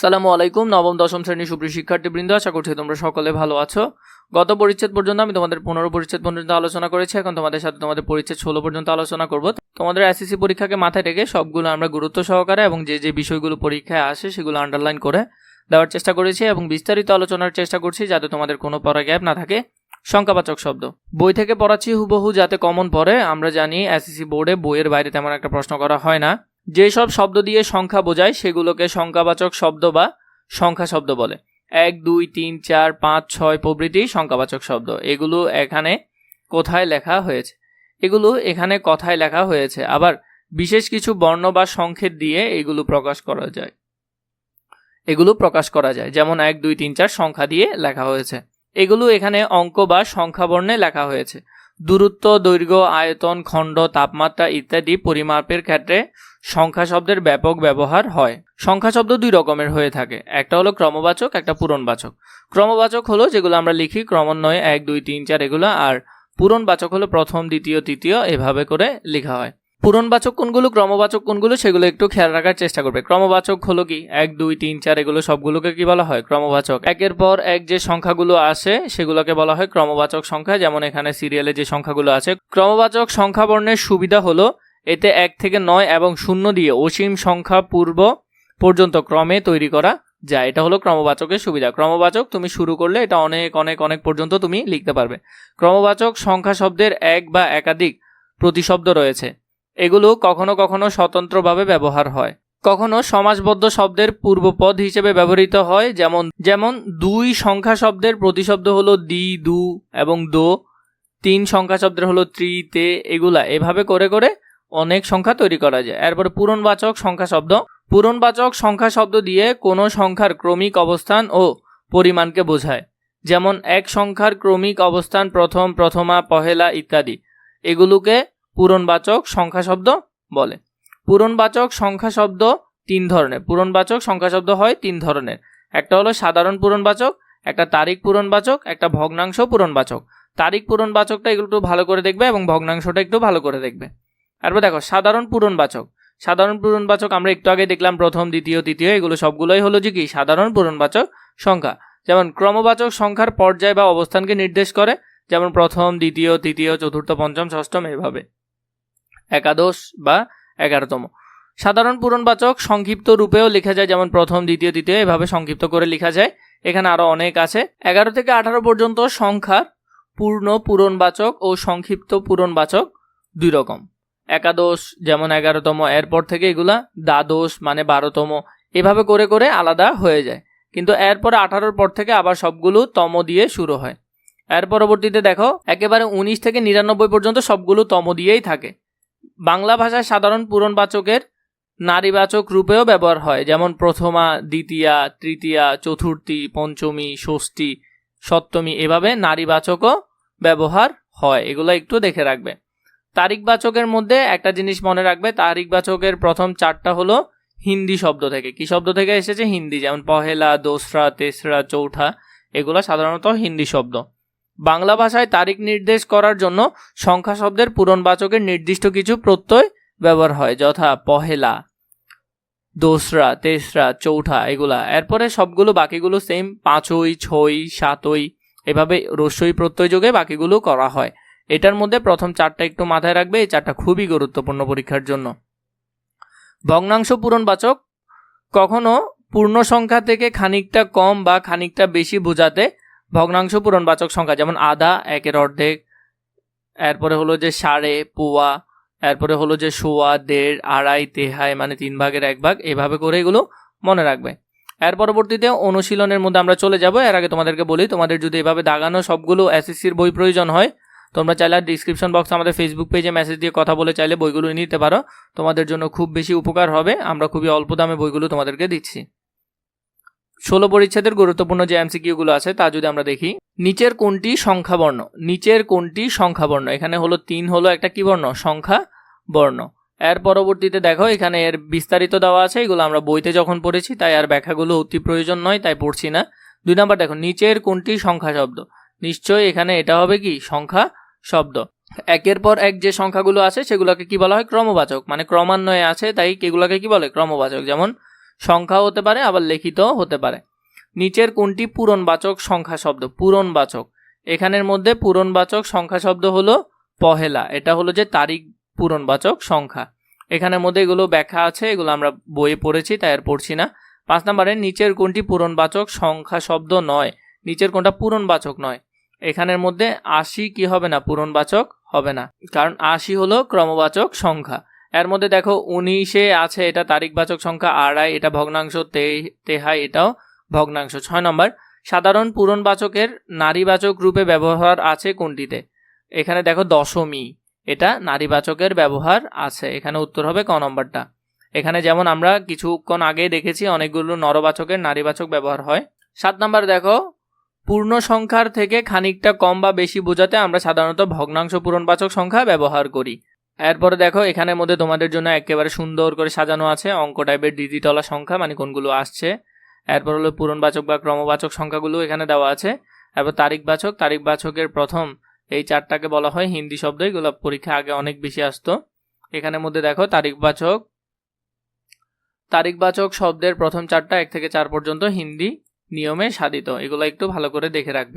সালামু আলাইকুম, নবম, দশম শ্রেণির সুপ্রিয় শিক্ষার্থীবৃন্দ, আশা করছি তোমরা সকলে ভালো আছো। গত পরিচ্ছেদ পর্যন্ত আমি তোমাদের পনেরো পরিচ্ছেদ পর্যন্ত আলোচনা করেছি, এখন তোমাদের সাথে তোমাদের পরিচ্ছেদ ষোলো পর্যন্ত আলোচনা করব। তোমাদের এসএসসি পরীক্ষাকে মাথায় রেখে সবগুলো আমরা গুরুত্ব সহকারে এবং যে যে বিষয়গুলো পরীক্ষায় আসে সেগুলো আন্ডারলাইন করে দেওয়ার চেষ্টা করেছি এবং বিস্তারিত আলোচনার চেষ্টা করছি যাতে তোমাদের কোনো পড়া গ্যাপ না থাকে। সংখ্যাবাচক শব্দ। বই থেকে পড়াচ্ছি হুবহু যাতে কমন পড়ে। আমরা জানি এসএসসি বোর্ডে বইয়ের বাইরে তেমন একটা প্রশ্ন করা হয় না। যেসব শব্দ দিয়ে সংখ্যা বোঝায়, সেগুলোকে সংখ্যাবাচক শব্দ বা সংখ্যা শব্দ বলে। এক, দুই, তিন, চার, পাঁচ, ছয় প্রভৃতি সংখ্যাবাচক শব্দ। এগুলো এখানে কোথায় লেখা হয়েছে? এগুলো এখানে কথায় লেখা হয়েছে। আবার বিশেষ কিছু বর্ণ বা সংকেত দিয়ে এগুলো প্রকাশ করা যায়। এগুলো প্রকাশ করা যায়। যেমন এক, দুই, তিন, চার সংখ্যা দিয়ে লেখা হয়েছে। এগুলো এখানে অঙ্ক বা সংখ্যা বর্ণে লেখা হয়েছে। দূরত্ব, দৈর্ঘ্য, আয়তন, খণ্ড, তাপমাত্রা ইত্যাদি পরিমাপের ক্ষেত্রে সংখ্যা শব্দের ব্যাপক ব্যবহার হয়। সংখ্যা শব্দ দুই রকমের হয়ে থাকে। একটা হলো ক্রমবাচক, একটা পূরণবাচক। ক্রমবাচক হলো যেগুলো আমরা লিখি ক্রমান্বয়ে এক, দুই, তিন, চার, এগুলো, আর পূরণবাচক হলো প্রথম, দ্বিতীয়, তৃতীয়, এভাবে করে লেখা হয়। পূরণবাচক কোনগুলো, ক্রমবাচক কোনগুলো, সেগুলো একটু খেয়াল রাখার চেষ্টা করবে। ক্রমবাচক হলো কি? এক, দুই, তিন, চার, এগুলো সবগুলোকে কি বলা হয়? ক্রমবাচক। একের পর এক যে সংখ্যাগুলো আসে, সেগুলোকে বলা হয় ক্রমবাচক সংখ্যা। যেমন এখানে সিরিয়ালে যে সংখ্যাগুলো আছে, ক্রমবাচক সংখ্যা বর্ণের সুবিধা হলো, এতে এক থেকে নয় এবং শূন্য দিয়ে অসীম সংখ্যা পূর্ব পর্যন্ত ক্রমে তৈরি করা যায়। এটা হলো ক্রমবাচকের সুবিধা। ক্রমবাচক তুমি শুরু করলে এটা অনেক অনেক অনেক পর্যন্ত তুমি লিখতে পারবে। ক্রমবাচক সংখ্যা শব্দের এক বা একাধিক প্রতিশব্দ রয়েছে। এগুলো কখনো কখনো স্বতন্ত্রভাবে ব্যবহার হয়। কখনো সমাজবদ্ধ শব্দের পূর্বপদ হিসেবে ব্যবহৃত হয়, যেমন যেমন, দুই সংখ্যা শব্দের প্রতিশব্দ হলো দি, দু এবং দো। তিন সংখ্যা শব্দের হলো ত্রি, তে, এগুলা। এভাবে করে করে অনেক সংখ্যা তৈরি করা যায়। এরপরে পূরণবাচক সংখ্যা শব্দ। পূরণবাচক সংখ্যা শব্দ দিয়ে কোনো সংখ্যার ক্রমিক অবস্থান ও পরিমাণকে বোঝায়। যেমন, এক সংখ্যার ক্রমিক অবস্থান প্রথম, প্রথমা, পহেলা ইত্যাদি। এগুলোকে পূরণবাচক সংখ্যা শব্দ বলে। পূরণবাচক সংখ্যা শব্দ তিন ধরনের। পূরণবাচক সংখ্যা শব্দ হয় তিন ধরনের। একটা হলো সাধারণ পূরণবাচক, একটা তারিখ পূরণবাচক, একটা ভগ্নাংশ পূরণবাচক। তারিখ পূরণবাচকটা এগুলো একটু ভালো করে দেখবে এবং ভগ্নাংশটা একটু ভালো করে দেখবে। তারপর দেখো, সাধারণ পূরণবাচক। সাধারণ পূরণবাচক আমরা একটু আগে দেখলাম প্রথম, দ্বিতীয়, তৃতীয়, এগুলো সবগুলোই হলো যে কি? সাধারণ পূরণবাচক সংখ্যা। যেমন ক্রমবাচক সংখ্যার পর্যায় বা অবস্থানকে নির্দেশ করে, যেমন প্রথম, দ্বিতীয়, তৃতীয়, চতুর্থ, পঞ্চম, ষষ্ঠম এভাবে একাদশ বা এগারোতম। সাধারণ পূরণবাচক সংক্ষিপ্ত রূপেও লেখা যায়, যেমন প্রথম, দ্বিতীয়, তৃতীয়, এভাবে সংক্ষিপ্ত করে লেখা যায়। এখানে আরও অনেক আছে। এগারো থেকে আঠারো পর্যন্ত সংখ্যার পূর্ণ পূরণবাচক ও সংক্ষিপ্ত পূরণবাচক দুই রকম। একাদশ, যেমন এগারোতম, এরপর থেকে এগুলা দ্বাদশ মানে বারোতম, এভাবে করে করে আলাদা হয়ে যায়। কিন্তু এরপরে আঠারোর পর থেকে আবার সবগুলো তম দিয়ে শুরু হয়। এর পরবর্তীতে দেখো, একেবারে উনিশ থেকে নিরানব্বই পর্যন্ত সবগুলো তম দিয়েই থাকে। বাংলা ভাষায় সাধারণ পূরণবাচকের নারীবাচক রূপেও ব্যবহার হয়, যেমন প্রথমা, দ্বিতীয়া, তৃতীয়া, চতুর্থী, পঞ্চমী, ষষ্ঠী, সপ্তমী, এভাবে নারীবাচকও ব্যবহার হয়। এগুলো একটু দেখে রাখবে। তারিখবাচকের মধ্যে একটা জিনিস মনে রাখবে, তারিখবাচকের প্রথম চারটা হলো হিন্দি শব্দ থেকে। কি শব্দ থেকে এসেছে? হিন্দি, যেমন পহেলা, দোসরা, তেসরা, চৌঠা, এগুলো সাধারণত হিন্দি শব্দ। বাংলা ভাষায় তারিখ নির্দেশ করার জন্য সংখ্যা শব্দের পূরণবাচকের নির্দিষ্ট কিছু প্রত্যয় ব্যবহার হয়, যথা পহেলা, দোসরা, তেসরা, চৌঠা এগুলা। এরপরে সবগুলো, বাকিগুলো সেম পাঁচই ছই সাতই, এভাবে রস্যই প্রত্যয় যোগে বাকিগুলো করা হয়। এটার মধ্যে প্রথম চারটা একটু মাথায় রাখবে, এই চারটা খুবই গুরুত্বপূর্ণ পরীক্ষার জন্য। ভগ্নাংশ পূরণবাচক, কখনো পূর্ণ সংখ্যা থেকে খানিকটা কম বা খানিকটা বেশি বোঝাতে ভগ্নাংশ পূরণবাচক সংখ্যা, যেমন আধা একের অর্ধেক, এরপরে হলো যে সাড়ে, পোয়া, এরপরে হলো যে সোয়া, দেড়, আড়াই, তেহাই মানে তিন ভাগের এক ভাগ, এভাবে করে এগুলো মনে রাখবে। এর পরবর্তীতে অনুশীলনের মধ্যে আমরা চলে যাব। এর আগে তোমাদেরকে বলি, তোমাদের যদি এভাবে দাগানো সবগুলো এসএসসির বই প্রয়োজন হয়, তোমরা চাইলে ডিসক্রিপশন বক্সে আমাদের ফেসবুক পেজে মেসেজ দিয়ে কথা বলে চাইলে বইগুলো নিতে পারো। তোমাদের জন্য খুব বেশি উপকার হবে। আমরা খুবই অল্প দামে বইগুলো তোমাদেরকে দিচ্ছি। ষোলো পরিচ্ছেদের গুরুত্বপূর্ণ যে এমসিকিউগুলো আছে, তা যদি আমরা দেখি, নিচের কোনটি সংখ্যা বর্ণ নিচের কোনটি সংখ্যা বর্ণ এখানে হলো তিন হলো একটা কি বর্ণ? সংখ্যা বর্ণ এর পরবর্তীতে দেখো, এখানে এর বিস্তারিত দেওয়া আছে, এগুলো আমরা বইতে যখন পড়েছি, তাই আর ব্যাখ্যাগুলো অতি প্রয়োজন নয়, তাই পড়ছি না। দুই নাম্বার দেখো, নিচের কোনটি সংখ্যা শব্দ? নিশ্চয়ই এখানে এটা হবে কি? সংখ্যা শব্দ। একের পর এক যে সংখ্যাগুলো আছে, সেগুলোকে কি বলা হয়? ক্রমবাচক। মানে ক্রমান্বয়ে আছে, তাই এগুলোকে কি বলে? ক্রমবাচক। যেমন সংখ্যাও হতে পারে, আবার লিখিতও হতে পারে। নিচের কোনটি? পূরণবাচক সংখ্যা শব্দ। পূরণবাচক। এখানের মধ্যে পূরণবাচক সংখ্যা শব্দ হলো পহেলা। এটা হলো যে তারিখ পূরণবাচক সংখ্যা। এখানের মধ্যে এগুলো ব্যাখ্যা আছে, এগুলো আমরা বইয়ে পড়েছি, তাই আর পড়ছি না। পাঁচ নম্বরে, নিচের কোনটি পূরণবাচক সংখ্যা শব্দ নয়? নিচের কোনটা পূরণবাচক নয়? এখানের মধ্যে আশি কি হবে না? পূরণবাচক হবে না। কারণ আশি হলো ক্রমবাচক সংখ্যা। এর মধ্যে দেখো উনিশে আছে এটা তারিখবাচক সংখ্যা, আড়াই এটা ভগ্নাংশ তেহাই এটাও ভগ্নাংশ। ছয় নম্বর, সাধারণ পূরণবাচকের নারীবাচক রূপে ব্যবহার আছে কোনটিতে? এখানে দেখো দশমী, এটা নারীবাচকের ব্যবহার আছে। এখানে উত্তর হবে ক নম্বরটা। এখানে যেমন আমরা কিছুক্ষণ আগে দেখেছি অনেকগুলো নরবাচকের নারীবাচক ব্যবহার হয়। সাত নম্বর দেখো, পূর্ণ সংখ্যার থেকে খানিকটা কম বা বেশি বোঝাতে আমরা সাধারণত ভগ্নাংশ পূরণবাচক সংখ্যা ব্যবহার করি। এরপরে দেখো, এখানের মধ্যে তোমাদের জন্য একেবারে সুন্দর করে সাজানো আছে অঙ্ক টাইপের ডিজিটলা সংখ্যা মানে কোনগুলো আসছে। এরপর হলো পূরণবাচক বা ক্রমবাচক সংখ্যাগুলো এখানে দেওয়া আছে। এরপর তারিখবাচক, তারিখবাচকের প্রথম এই চারটাকে বলা হয় হিন্দি শব্দ, এগুলো পরীক্ষা আগে অনেক বেশি আসতো। এখানের মধ্যে দেখো, তারিখবাচক তারিখবাচক শব্দের প্রথম চারটা এক থেকে চার পর্যন্ত হিন্দি নিয়মে সাধিত। এগুলো একটু ভালো করে দেখে রাখবে।